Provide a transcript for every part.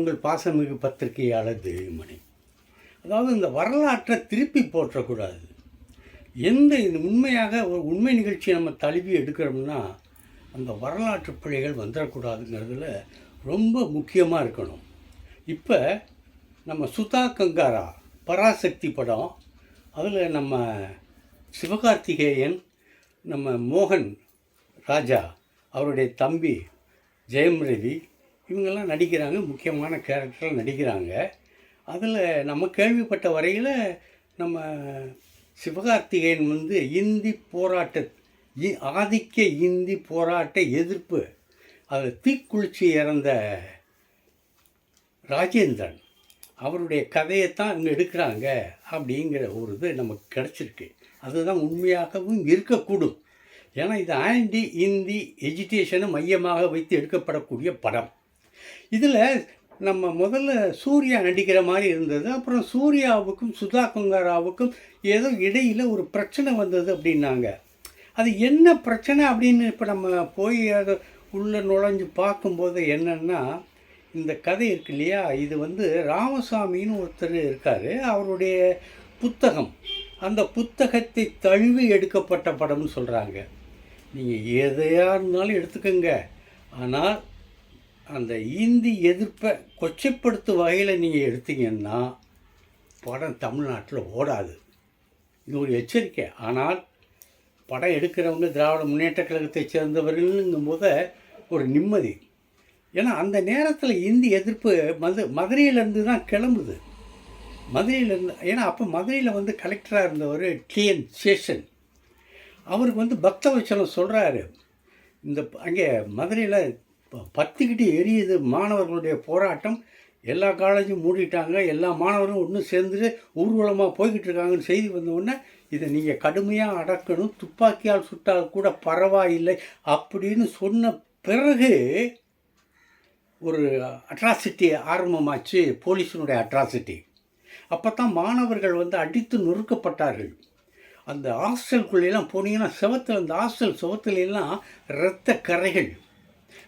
உங்கள் பாசமிகு பத்திரிகையாளர் தேவிமணி அதாவது இந்த வரலாற்றை திருப்பி போற்றக்கூடாது. எந்த இது உண்மையாக ஒரு உண்மை நிகழ்ச்சியை நம்ம தழுவி எடுக்கிறோம்னா அந்த வரலாற்று பிழைகள் வந்துடக்கூடாதுங்கிறதுல ரொம்ப முக்கியமாக இருக்கணும். இப்போ நம்ம சுதா கங்காரா பராசக்தி படம் அதில் நம்ம சிவகார்த்திகேயன் நம்ம மோகன் ராஜா அவருடைய தம்பி ஜெயம் ரவி இவங்கெல்லாம் நடிக்கிறாங்க முக்கியமான கேரக்டரில் நடிக்கிறாங்க. அதில் நம்ம கேள்விப்பட்ட வரையில் நம்ம சிவகார்த்திகேயன் வந்து இந்தி போராட்ட இ- ஆதிக்க இந்தி போராட்ட எதிர்ப்பு அதில் தீக்குளிச்சு இறந்த ராஜேந்திரன் அவருடைய கதையைத்தான் இங்கே எடுக்கிறாங்க அப்படிங்கிற ஒரு இது நமக்கு கிடச்சிருக்கு. அதுதான் உண்மையாகவும் இருக்கக்கூடும். ஏன்னா இது ஆண்டி இந்தி எஜுகேஷனை மையமாக வைத்து எடுக்கப்படக்கூடிய படம். இதில் நம்ம முதல்ல சூர்யா நடிக்கிற மாதிரி இருந்தது அப்புறம் சூர்யாவுக்கும் சுதா குங்காராவுக்கும் ஏதோ இடையில் ஒரு பிரச்சனை வந்தது அப்படின்னாங்க. அது என்ன பிரச்சனை அப்படின்னு இப்போ நம்ம போய் அதை உள்ளே நுழைஞ்சு பார்க்கும்போது என்னென்னா இந்த கதை இருக்கு இல்லையா? இது வந்து ராமசாமின்னு ஒருத்தர் இருக்கார் அவருடைய புத்தகம். அந்த புத்தகத்தை தழுவி எடுக்கப்பட்ட படம்னு சொல்கிறாங்க நீங்கள் எதையாக இருந்தாலும் எடுத்துக்கோங்க. ஆனால் அந்த இந்தி எதிர்ப்பை கொச்சைப்படுத்தும் வகையில் நீங்கள் எடுத்தீங்கன்னா படம் தமிழ்நாட்டில் ஓடாது. இது ஒரு எச்சரிக்கை. ஆனால் படம் எடுக்கிறவங்க திராவிட முன்னேற்ற கழகத்தை சேர்ந்தவர்கள்ங்கும் போது ஒரு நிம்மதி. ஏன்னா அந்த நேரத்தில் இந்தி எதிர்ப்பு மது மதுரையிலேருந்து தான் கிளம்புது. மதுரையிலேருந்து ஏன்னா அப்போ மதுரையில் வந்து கலெக்டராக இருந்தவர் டிஎன் சேஷன். அவருக்கு வந்து பக்தவச்சலம் சொல்கிறாரு இந்த அங்கே மதுரையில் பத்துக்கிட்டு எரியுது மாணவர்களுடைய போராட்டம். எல்லா காலேஜும் மூடிட்டாங்க. எல்லா மாணவரும் ஒன்றும் சேர்ந்துட்டு ஊர்வலமாக போய்கிட்டு இருக்காங்கன்னு செய்தி வந்தவுடனே இதை நீங்கள் கடுமையாக அடக்கணும். துப்பாக்கியால் சுட்டால் கூட பரவாயில்லை. அப்படின்னு சொன்ன பிறகு ஒரு அட்ராசிட்டி ஆரம்பமாச்சு. போலீஸினுடைய அட்ராசிட்டி அப்போ தான் மாணவர்கள் வந்து அடித்து நொறுக்கப்பட்டார்கள். அந்த ஹாஸ்டல்குள்ளெல்லாம் போனீங்கன்னா செவத்தில் அந்த ஹாஸ்டல் செவத்துலலாம் இரத்த கரைகள்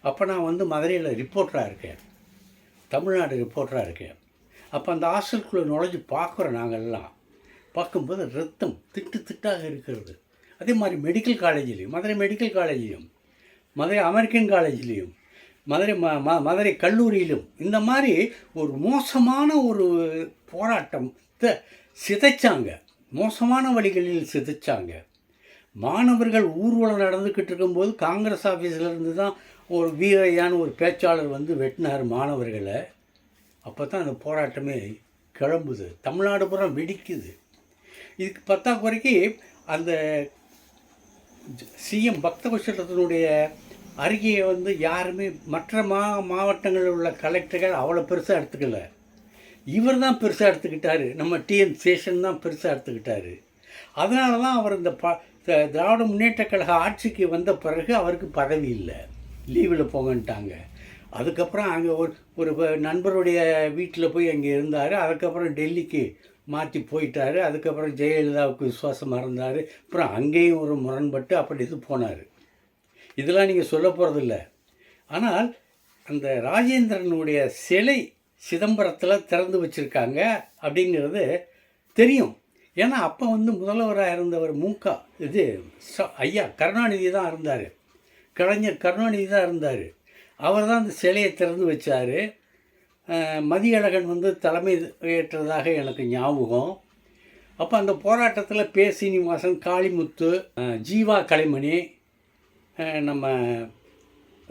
அப்போ நான் வந்து மதுரையில் ரிப்போர்ட்டராக இருக்கேன். தமிழ்நாடு ரிப்போர்ட்டராக இருக்கேன். அப்போ அந்த ஹாஸ்டலுக்குள்ளே நுழைஞ்சு பார்க்குறோம் நாங்கள்லாம் பார்க்கும்போது ரத்தம் திட்டு திட்டாக இருக்கிறது. அதே மாதிரி மெடிக்கல் காலேஜ்லேயும் மதுரை மெடிக்கல் காலேஜ்லேயும் மதுரை அமெரிக்கன் காலேஜ்லேயும் மதுரை ம ம மதுரை கல்லூரியிலும் இந்த மாதிரி ஒரு மோசமான ஒரு போராட்டத்தை சிதைச்சாங்க. மோசமான வழிகளில் சிதைச்சாங்க. மாணவர்கள் ஊர்வலம் நடந்துக்கிட்டு இருக்கும்போது காங்கிரஸ் ஆஃபீஸில் இருந்து தான் ஒரு வீரையான ஒரு பேச்சாளர் வந்து வெட்டினார் மாணவர்களை. அப்போ தான் அந்த போராட்டமே கிளம்புது. தமிழ்நாடு புறம் வெடிக்குது. இதுக்கு பத்தாக்குறைக்கு அந்த சிஎம் பக்தகுஷத்தினுடைய அறிக்கையை வந்து யாருமே மற்ற மா மாவட்டங்களில் உள்ள கலெக்டர்கள் அவ்வளோ பெருசாக எடுத்துக்கல. இவர் தான் பெருசாக எடுத்துக்கிட்டாரு. நம்ம டிஎன் சேஷன் தான் பெருசாக எடுத்துக்கிட்டாரு. அதனால தான் அவர் இந்த ப திராவிட முன்னேற்ற கழக ஆட்சிக்கு வந்த பிறகு அவருக்கு பதவி இல்லை. லீவில் போங்கன்ட்டாங்க. அதுக்கப்புறம் அங்கே ஒரு ஒரு நண்பருடைய வீட்டில் போய் அங்கே இருந்தார். அதுக்கப்புறம் டெல்லிக்கு மாற்றி போயிட்டார். அதுக்கப்புறம் ஜெயலலிதாவுக்கு விசுவாசமாக இருந்தார். அப்புறம் அங்கேயும் ஒரு முரண்பட்டு அப்படி இது போனார். இதெல்லாம் நீங்கள் சொல்ல போகிறதில்ல ஆனால் அந்த ராஜேந்திரனுடைய சிலை சிதம்பரத்தில் திறந்து வச்சுருக்காங்க அப்படிங்கிறது தெரியும். ஏன்னா அப்போ வந்து முதல்வராக இருந்தவர் மூக்கா இது ஐயா கருணாநிதி தான் இருந்தார். கலைஞர் கருணாநிதி தான் இருந்தார். அவர் தான் அந்த சிலையை திறந்து வச்சார். மதியழகன் வந்து தலைமை ஏற்றதாக எனக்கு ஞாபகம். அப்போ அந்த போராட்டத்தில் பே சீனிவாசன் காளிமுத்து ஜீவா கலைமணி நம்ம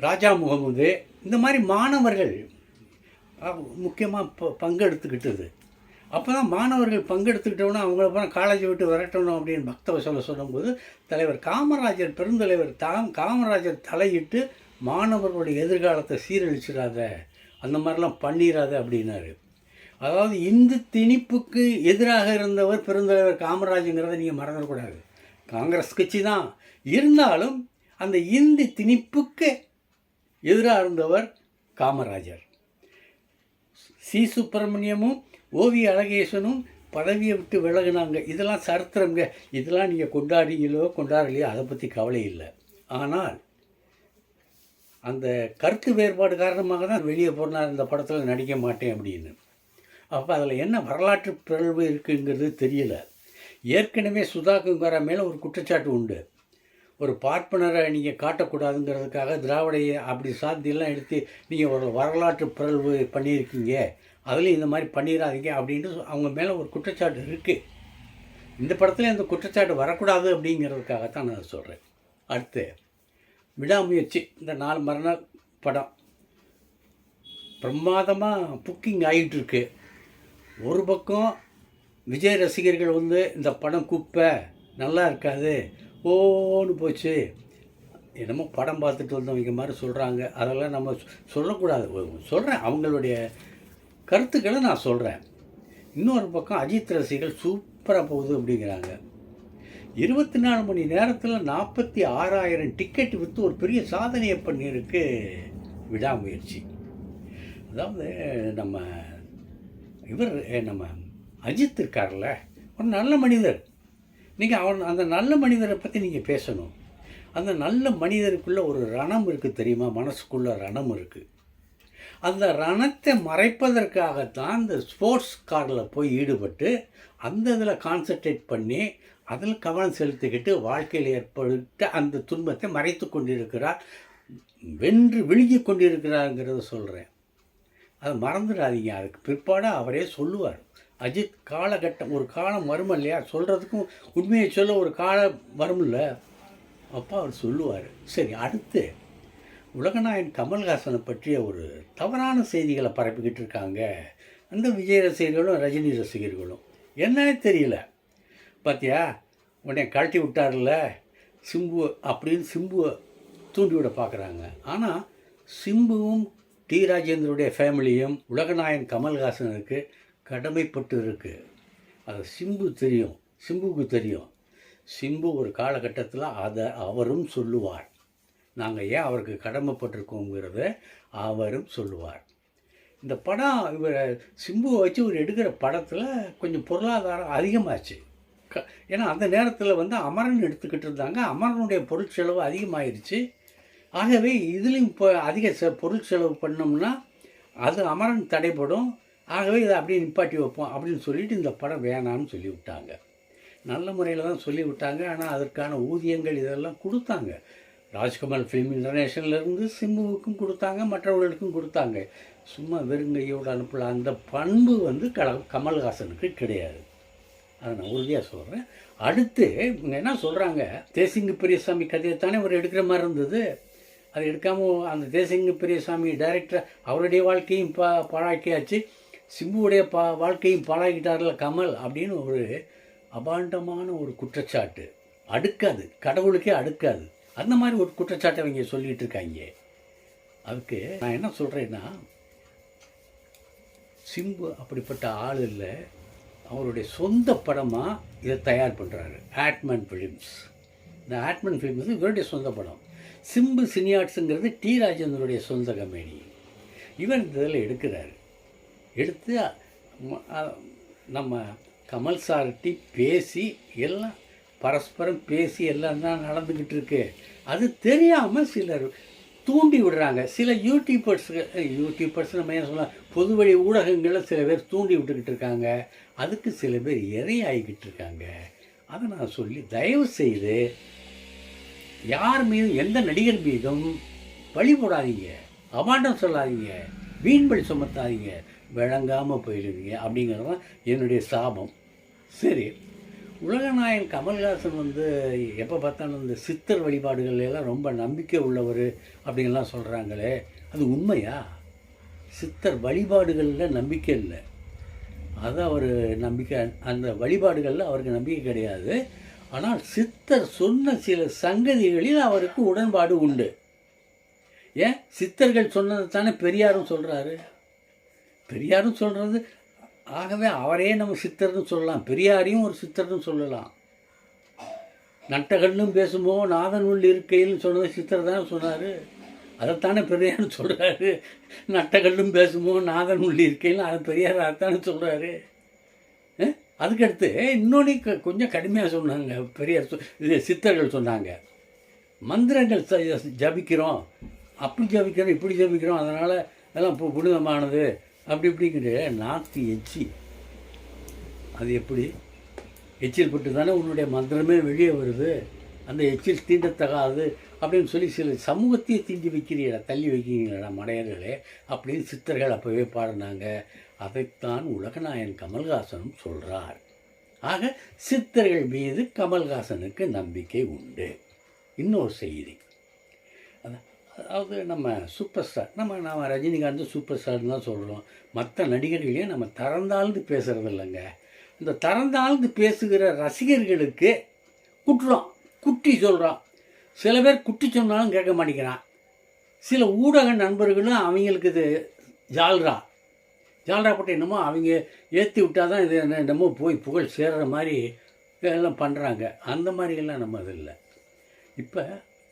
ராஜா முகமது இந்த மாதிரி மாணவர்கள் முக்கியமாக ப பங்கெடுத்துக்கிட்டது. அப்போ தான் மாணவர்கள் பங்கெடுத்துக்கிட்டோன்னா அவங்கள அப்புறம் காலேஜை விட்டு விரட்டணும் அப்படின்னு பக்தவசல சொல்லும்போது தலைவர் காமராஜர் பெருந்தலைவர் தாம் காமராஜர் தலையிட்டு மாணவர்களுடைய எதிர்காலத்தை சீரழிச்சிடாத அந்த மாதிரிலாம் பண்ணிடாத அப்படின்னாரு. அதாவது இந்து திணிப்புக்கு எதிராக இருந்தவர் பெருந்தலைவர் காமராஜுங்கிறத நீங்கள் மறந்துடக்கூடாது. காங்கிரஸ் கட்சி தான் இருந்தாலும் அந்த இந்தி திணிப்புக்கு எதிராக இருந்தவர் காமராஜர். சி. சுப்பிரமணியமும் ஓவி அழகேசனும் பதவியை விட்டு விலகினாங்க. இதெல்லாம் சரித்திரங்க இதெல்லாம் நீங்கள் கொண்டாடுறீங்களோ கொண்டாடலையோ அதை பற்றி கவலை இல்லை. ஆனால் அந்த கருத்து வேறுபாடு காரணமாக தான் வெளியே போனார் இந்த படத்தில் நடிக்க மாட்டேன் அப்படின்னு. அப்போ அதில் என்ன வரலாற்று பிறழ்வு இருக்குங்கிறது தெரியல. ஏற்கனவே சுதா மேலே ஒரு குற்றச்சாட்டு உண்டு. ஒரு பார்ப்பனரை நீங்கள் காட்டக்கூடாதுங்கிறதுக்காக திராவிடைய அப்படி சாத்தியெல்லாம் எடுத்து நீங்கள் ஒரு வரலாற்று பிறழ்வு பண்ணியிருக்கீங்க. அதுலேயும் இந்த மாதிரி பண்ணிடாதீங்க அப்படின்ட்டு அவங்க மேலே ஒரு குற்றச்சாட்டு இருக்குது இந்த படத்தில் இந்த குற்றச்சாட்டு வரக்கூடாது அப்படிங்கிறதுக்காகத்தான் நான் சொல்கிறேன் அடுத்து விடாமுயற்சி. இந்த நாலு மறுநாள் படம். பிரமாதமாக புக்கிங் ஆகிட்டுருக்கு ஒரு பக்கம் விஜய் ரசிகர்கள் வந்து இந்த படம் குப்பை நல்லா இருக்காது ஓன்னு போச்சு. என்னமோ படம் பார்த்துட்டு வந்தவங்க மாதிரி சொல்கிறாங்க அதெல்லாம் நம்ம சொல்லக்கூடாது. சொல்கிறேன் அவங்களுடைய கருத்துக்களை நான் சொல்கிறேன் இன்னொரு பக்கம் அஜித் ரசிகர்கள் சூப்பராக போகுது அப்படிங்கிறாங்க. இருபத்தி நாலு மணி நேரத்தில் நாற்பத்தி ஆறாயிரம் டிக்கெட் விற்று ஒரு பெரிய சாதனையை பண்ணியிருக்கு விடாமுயற்சி. அதாவது நம்ம இவர் நம்ம அஜித் இருக்கார்ல ஒரு நல்ல மனிதர். நீங்கள் அவன் அந்த நல்ல மனிதரை பற்றி நீங்கள் பேசணும். அந்த நல்ல மனிதருக்குள்ளே ஒரு ரணம் இருக்குது தெரியுமா? மனசுக்குள்ளே ரணம் இருக்குது அந்த ரணத்தை மறைப்பதற்காகத்தான் இந்த ஸ்போர்ட்ஸ் காரில் போய் ஈடுபட்டு அந்த இதில் கான்சென்ட்ரேட் பண்ணி அதில் கவனம் செலுத்திக்கிட்டு வாழ்க்கையில் ஏற்பட்ட அந்த துன்பத்தை மறைத்து கொண்டிருக்கிறார். வென்று விழுங்கி கொண்டிருக்கிறாருங்கிறத சொல்கிறேன் அதை மறந்துடாதீங்க. அதுக்கு பிற்பாடு அவரே சொல்லுவார். அஜித் காலகட்டம் ஒரு காலம் வரும் இல்லையா? சொல்கிறதுக்கும் உண்மையை சொல்ல ஒரு காலம் வரும்ல? அப்போ அவர் சொல்லுவார். சரி அடுத்து. உலகநாயன் கமல்ஹாசனை பற்றிய ஒரு தவறான செய்திகளை பரப்பிக்கிட்டு இருக்காங்க. அந்த விஜய் ரசிகர்களும் ரஜினி ரசிகர்களும். என்னன்னே தெரியல. பார்த்தியா உடனே கழட்டி விட்டார்ல சிம்பு அப்படின்னு சிம்புவை தூண்டி விட பார்க்குறாங்க ஆனால் சிம்புவும் டி. ராஜேந்தருடைய ஃபேமிலியும் உலகநாயன் கமல்ஹாசனுக்கு கடமைப்பட்டு இருக்கு. அது சிம்பு தெரியும். சிம்புக்கு தெரியும். சிம்பு ஒரு காலகட்டத்தில் அதை அவரும் சொல்லுவார். நாங்கள் ஏன் அவருக்கு கடமைப்பட்டிருக்கோங்கிறத அவரும் சொல்லுவார். இந்த படம் இவர் சிம்புவை வச்சு இவர் எடுக்கிற படத்தில் கொஞ்சம் பொருளாதாரம் அதிகமாச்சு. க ஏன்னா அந்த நேரத்தில் வந்து அமரன் எடுத்துக்கிட்டு இருந்தாங்க. அமரனுடைய பொருட்செலவு அதிகமாயிருச்சு. ஆகவே இதுலேயும் இப்போ அதிக செ பொருள் செலவு பண்ணோம்னா அது அமரன் தடைப்படும் ஆகவே இதை அப்படியே நிப்பாட்டி வைப்போம் அப்படின்னு சொல்லிட்டு இந்த படம் வேணாம்னு சொல்லிவிட்டாங்க. நல்ல முறையில் தான் சொல்லி விட்டாங்க ஆனால் அதற்கான ஊதியங்கள் இதெல்லாம் கொடுத்தாங்க. ராஜ்குமார் ஃபிலிம் இன்டர்நேஷனல்லேருந்து சிம்புவுக்கும் கொடுத்தாங்க மற்றவர்களுக்கும் கொடுத்தாங்க. சும்மா வெறுங்கையோடு அனுப்பல. அந்த பண்பு வந்து கல கமல்ஹாசனுக்கு கிடையாது. அதை நான் உறுதியாக சொல்கிறேன் அடுத்து இவங்க என்ன சொல்கிறாங்க தேசிங்கு பெரியசாமி கதையை தானே அவர் எடுக்கிற மாதிரி இருந்தது. அதை எடுக்காமல் அந்த தேசிங்கு பெரியசாமி டைரக்டர் அவருடைய வாழ்க்கையும் பா பாழாக்கியாச்சு. சிம்புவுடைய பா வாழ்க்கையும் பாழாக்கிட்டார்ல கமல் அப்படின்னு ஒரு அபாண்டமான ஒரு குற்றச்சாட்டு. அடுக்காது. கடவுளுக்கே அடுக்காது. அந்த மாதிரி ஒரு குற்றச்சாட்டை அவங்க சொல்லிகிட்டு இருக்காங்க. அதுக்கு நான் என்ன சொல்கிறேன்னா சிம்பு அப்படிப்பட்ட ஆள் இல்லை. அவருடைய சொந்த படமாக இதை தயார் பண்ணுறாரு ஆட்மன் ஃபிலிம்ஸ் இந்த ஆட்மன் ஃபிலிம்ஸ் இவருடைய சொந்த படம். சிம்பு சினியாட்ஸுங்கிறது டி ராஜேந்திரனுடைய சொந்த கம்பெனி. இவர் இந்த இதில் எடுக்கிறாரு. எடுத்து நம்ம கமல் சார்ட்டி பேசி எல்லாம் பரஸ்பரம் பேசி எல்லாம் தான் நடந்துக்கிட்டு இருக்கு. அது தெரியாமல் சிலர் தூண்டி விடுறாங்க. சில யூடியூபர்ஸுக்கு யூடியூபர்ஸ் நம்ம என்ன சொல்லலாம்? பொது வழி ஊடகங்களில் சில பேர் தூண்டி விட்டுக்கிட்டு இருக்காங்க. அதுக்கு சில பேர் இறையாகிக்கிட்டு இருக்காங்க. அதை நான் சொல்லி தயவு செய்து யார் மீதும் எந்த நடிகர் மீதும் பழி போடாதீங்க. அபாண்டம் சொல்லாதீங்க. வீண்பழி சுமத்தாதீங்க. விளங்காமல் போயிடுவீங்க அப்படிங்கிறது தான் என்னுடைய சாபம். சரி. உலகநாயன் கமல்ஹாசன் வந்து எப்போ பார்த்தாலும் இந்த சித்தர் வழிபாடுகள் எல்லாம் ரொம்ப நம்பிக்கை உள்ளவர் அப்படின்லாம் சொல்கிறாங்களே அது உண்மையா? சித்தர் வழிபாடுகளில் நம்பிக்கை இல்லை. அது அவர் நம்பிக்கை அந்த வழிபாடுகளில் அவருக்கு நம்பிக்கை கிடையாது. ஆனால் சித்தர் சொன்ன சில சங்கதிகளில் அவருக்கு உடன்பாடு உண்டு. ஏன்? சித்தர்கள் சொன்னதை தானே பெரியாரும் சொல்கிறாரு பெரியாரும் சொல்கிறது ஆகவே அவரே நம்ம சித்தர்னு சொல்லலாம். பெரியாரையும் ஒரு சித்தர்னு சொல்லலாம். நட்டகண்ணும் பேசுமோ நாதன் உள் இருக்கையில் சொன்னது சித்தர் தானே சொன்னார். அதைத்தானே பெரியார்னு சொல்கிறாரு நட்டகண்ணும் பேசுமோ நாதன் உள் இருக்கையில் அதை பெரியார் அதைத்தானே சொல்கிறாரு அதுக்கடுத்து இன்னொன்று கொஞ்சம் கடுமையாக சொன்னாங்க. பெரியார் சொ- இது சித்தர்கள் சொன்னாங்க. மந்திரங்கள் ஜபிக்கிறோம். அப்படி ஜபிக்கிறோம் இப்படி ஜபிக்கிறோம். அதனால் எல்லாம் பு புனிதமானது. அப்படி இப்படிங்கிற நாக்கு எச்சி. அது எப்படி? எச்சில் பட்டு தானே உன்னுடைய மந்திரமே வெளியே வருது. அந்த எச்சில் தீண்டத்தகாது அப்படின்னு சொல்லி சில சமூகத்தையே தீண்டி வைக்கிறீங்களா தள்ளி வைக்கிறீங்களா மடையர்களே? அப்படின்னு சித்தர்கள் அப்போவே பாடினாங்க. அதைத்தான் உலகநாயன் கமல்ஹாசனும் சொல்கிறார் ஆக சித்தர்கள் மீது கமல்ஹாசனுக்கு நம்பிக்கை உண்டு. இன்னொரு செய்தி. அதாவது நம்ம சூப்பர் ஸ்டார் நம்ம நம்ம ரஜினிகாந்த் சூப்பர் ஸ்டார்னு தான் சொல்கிறோம் மற்ற நடிகர்களையும் நம்ம திறந்தாழ்ந்து பேசுகிறது இல்லைங்க இந்த திறந்தாழ்ந்து பேசுகிற ரசிகர்களுக்கு குட்டுறோம் குட்டி சொல்கிறோம் சில பேர் குட்டி சொன்னாலும் கேட்க மாட்டேங்கிறான். சில ஊடக நண்பர்களும் அவங்களுக்கு இது ஜால்ரா. ஜால்ரா பட்டு என்னமோ அவங்க ஏற்றி விட்டால் தான் இது என்ன என்னமோ போய் புகழ் சேர்கிற மாதிரி எல்லாம் பண்ணுறாங்க அந்த மாதிரியெல்லாம் நம்ம அது இல்லை. இப்போ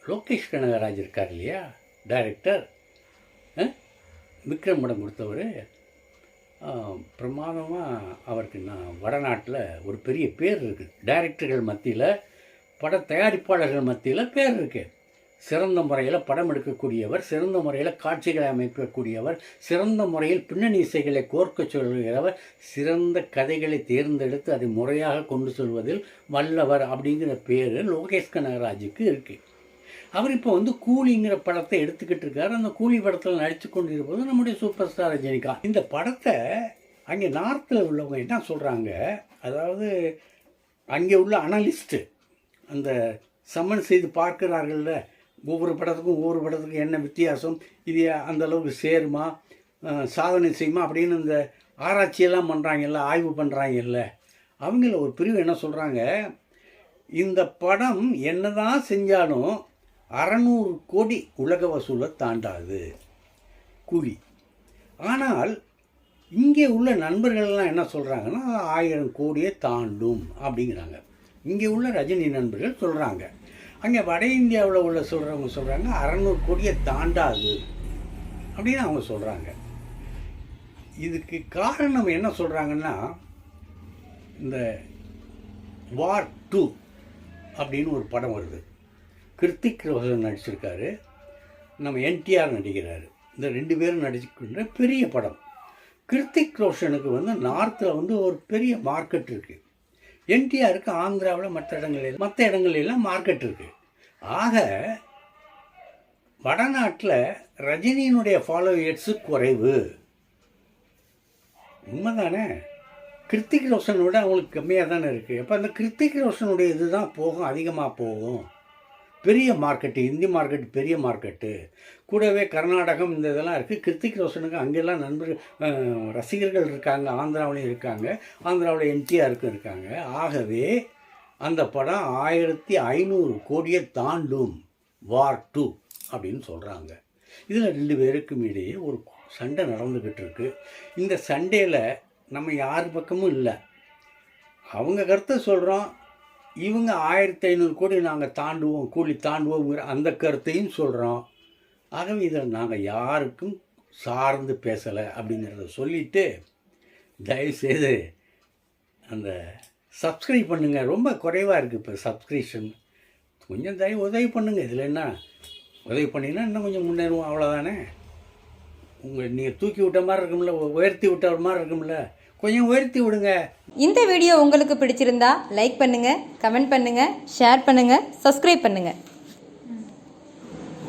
லோகேஷ் கனகராஜ் இருக்கார் இல்லையா? டைரக்டர் விக்ரம் படம் கொடுத்தவர். பிரமாதமாக அவருக்கு நான் வடநாட்டில் ஒரு பெரிய பேர் இருக்குது டைரக்டர்கள் மத்தியில் பட தயாரிப்பாளர்கள் மத்தியில் பேர் இருக்குது சிறந்த முறையில் படம் எடுக்கக்கூடியவர் சிறந்த முறையில் காட்சிகளை அமைக்கக்கூடியவர் சிறந்த முறையில் பின்னணி இசைகளை கோர்க்க சொல்கிறவர் சிறந்த கதைகளை தேர்ந்தெடுத்து அதை முறையாக கொண்டு செல்வதில் வல்லவர் அப்படிங்கிற பேர் லோகேஷ் கனகராஜுக்கு இருக்குது அவர் இப்போ வந்து கூலிங்கிற படத்தை எடுத்துக்கிட்டு இருக்காரு. அந்த கூலி படத்தில் நடித்து கொண்டு இருப்பது நம்முடைய சூப்பர் ஸ்டார் ரஜினிகா. இந்த படத்தை அங்கே நார்த்தில் உள்ளவங்க என்ன சொல்கிறாங்க அதாவது அங்கே உள்ள அனலிஸ்ட்டு அந்த சம்மன் செய்து பார்க்கிறார்கள்ல. ஒவ்வொரு படத்துக்கும் ஒவ்வொரு படத்துக்கும் என்ன வித்தியாசம்? இது அந்த அளவுக்கு சேருமா? சாதனை செய்யுமா? அப்படின்னு இந்த ஆராய்ச்சியெல்லாம் பண்ணுறாங்கல்ல ஆய்வு பண்ணுறாங்கல்ல அவங்கள ஒரு பிரிவு என்ன சொல்கிறாங்க இந்த படம் என்னதான் செஞ்சாலும் அறநூறு கோடி உலக வசூலை தாண்டாது. கூலி ஆனால் இங்கே உள்ள நண்பர்கள்லாம் என்ன சொல்கிறாங்கன்னா ஆயிரம் கோடியை தாண்டும் அப்படிங்கிறாங்க. இங்கே உள்ள ரஜினி நண்பர்கள் சொல்கிறாங்க அங்கே வட இந்தியாவில் உள்ள சொல்கிறவங்க சொல்கிறாங்க அறநூறு கோடியை தாண்டாது அப்படின்னு அவங்க சொல்கிறாங்க இதுக்கு காரணம் என்ன சொல்கிறாங்கன்னா இந்த வார் டூ அப்படின்னு ஒரு படம் வருது. கிருத்திக் ரோஷன் நடிச்சிருக்காரு. நம்ம என்டிஆர் நடிக்கிறார். இந்த ரெண்டு பேரும் நடிச்சுக்கின்ற பெரிய படம். கிருத்திக் ரோஷனுக்கு வந்து நார்த்தில் வந்து ஒரு பெரிய மார்க்கெட் இருக்குது என்டிஆருக்கு ஆந்திராவில் மற்ற இடங்களில் மற்ற இடங்களிலாம் மார்க்கெட் இருக்குது ஆக வடநாட்டில் ரஜினியினுடைய ஃபாலோயர்ஸு குறைவு. உண்மைதானே? கிருத்திக் ரோஷனை விட அவங்களுக்கு கம்மியாக தானே இருக்குது அப்போ அந்த கிருத்திக் ரோஷனுடைய இதுதான் போகும் அதிகமாக போகும். பெரிய மார்க்கெட்டு இந்தி மார்க்கெட் பெரிய மார்க்கெட்டு கூடவே கர்நாடகம் இந்த இதெல்லாம் இருக்குது கிருத்திக் ரோஷனுக்கு அங்கெல்லாம் நண்பர்கள் ரசிகர்கள் இருக்காங்க. ஆந்திராவிலையும் இருக்காங்க. ஆந்திராவில் எம்ஜிஆருக்கும் இருக்காங்க. ஆகவே அந்த படம் ஆயிரத்தி ஐநூறு கோடியை தாண்டும். வார் டூ அப்படின்னு சொல்கிறாங்க இதில் ரெண்டு பேருக்கும் இடையே ஒரு சண்டை நடந்துக்கிட்டு இருக்கு. இந்த சண்டையில் நம்ம யார் பக்கமும் இல்லை. அவங்க கருத்தை சொல்கிறோம் இவங்க ஆயிரத்தி ஐநூறு கோடி நாங்கள் தாண்டுவோம் கூலி தாண்டுவோங்கிற அந்த கருத்தையும் சொல்கிறோம் ஆகவே இதில் நாங்கள் யாருக்கும் சார்ந்து பேசலை அப்படிங்கிறத சொல்லிவிட்டு தயவுசெய்து அந்த சப்ஸ்கிரைப் பண்ணுங்கள் ரொம்ப குறைவாக இருக்குது இப்போ சப்ஸ்கிரிப்ஷன் கொஞ்சம் தயவு உதவி பண்ணுங்கள் இதில் என்ன? உதவி பண்ணிங்கன்னா இன்னும் கொஞ்சம் முன்னேறுவோம். அவ்வளோதானே உங்கள் நீங்கள் தூக்கி விட்ட மாதிரி இருக்கும்ல உயர்த்தி விட்ட மாதிரி இருக்கும்ல. கொஞ்சம் உயர்த்தி விடுங்க. இந்த வீடியோ உங்களுக்கு பிடிச்சிருந்தா லைக் பண்ணுங்க கமெண்ட் பண்ணுங்க ஷேர் பண்ணுங்க சப்ஸ்கிரைப் பண்ணுங்க.